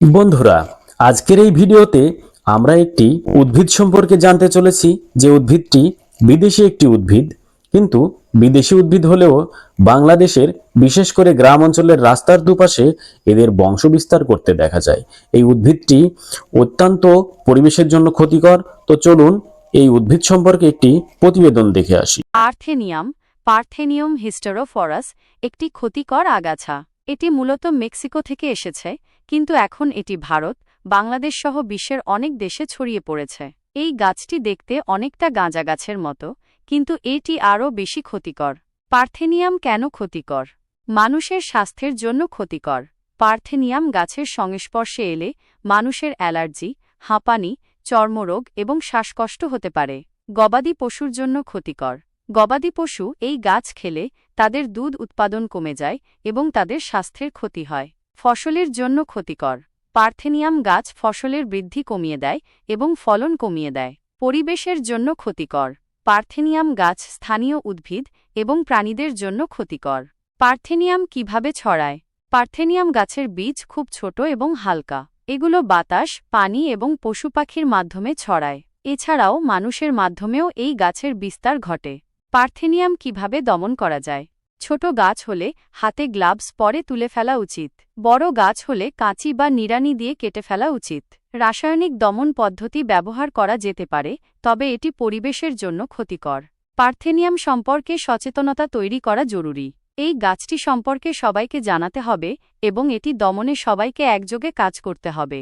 বন্ধুরা, আজকের এই ভিডিওতে আমরা একটি উদ্ভিদ সম্পর্কে জানতে চলেছি। যে উদ্ভিদটি বিদেশি একটি উদ্ভিদ, কিন্তু বিদেশি উদ্ভিদ হলেও বাংলাদেশের বিশেষ করে গ্রাম অঞ্চলের রাস্তার দুপাশে এদের বংশবিস্তার করতে দেখা যায়। এই উদ্ভিদটি অত্যন্ত পরিবেশের জন্য ক্ষতিকর। তো চলুন এই উদ্ভিদ সম্পর্কে একটি প্রতিবেদন দেখে আসি। পার্থেনিয়াম পার্থেনিয়াম হিস্টেরোফরাস, একটি ক্ষতিকর আগাছা। এটি মূলত মেক্সিকো থেকে এসেছে, কিন্তু এখন এটি ভারত, বাংলাদেশ সহ বিশ্বের অনেক দেশে ছড়িয়ে পড়েছে। এই গাছটি দেখতে অনেকটা গাঁজা গাছের মতো, কিন্তু এটি আরও বেশি ক্ষতিকর। পার্থেনিয়াম কেন ক্ষতিকর? মানুষের স্বাস্থ্যের জন্য ক্ষতিকর। পার্থেনিয়াম গাছের সংস্পর্শে এলে মানুষের অ্যালার্জি, হাঁপানি, চর্মরোগ এবং শ্বাসকষ্ট হতে পারে। গবাদি পশুর জন্য ক্ষতিকর। গবাদি পশু এই গাছ খেলে তাদের দুধ উৎপাদন কমে যায় এবং তাদের স্বাস্থ্যের ক্ষতি হয়। ফসলের জন্য ক্ষতিকর। পার্থেনিয়াম গাছ ফসলের বৃদ্ধি কমিয়ে দেয় এবং ফলন কমিয়ে দেয়। পরিবেশের জন্য ক্ষতিকর। পার্থেনিয়াম গাছ স্থানীয় উদ্ভিদ এবং প্রাণীদের জন্য ক্ষতিকর। পার্থেনিয়াম কীভাবে ছড়ায়? পার্থেনিয়াম গাছের বীজ খুব ছোট এবং হালকা। এগুলো বাতাস, পানি এবং পশু পাখির মাধ্যমে ছড়ায়। এছাড়াও মানুষের মাধ্যমেও এই গাছের বিস্তার ঘটে। পার্থেনিয়াম কীভাবে দমন করা যায়? ছোট গাছ হলে হাতে গ্লাভস পরে তুলে ফেলা উচিত। বড় গাছ হলে কাঁচি বা নিড়ানি দিয়ে কেটে ফেলা উচিত। রাসায়নিক দমন পদ্ধতি ব্যবহার করা যেতে পারে, তবে এটি পরিবেশের জন্য ক্ষতিকর। পার্থেনিয়াম সম্পর্কে সচেতনতা তৈরি করা জরুরি। এই গাছটি সম্পর্কে সবাইকে জানাতে হবে এবং এটি দমনে সবাইকে একযোগে কাজ করতে হবে।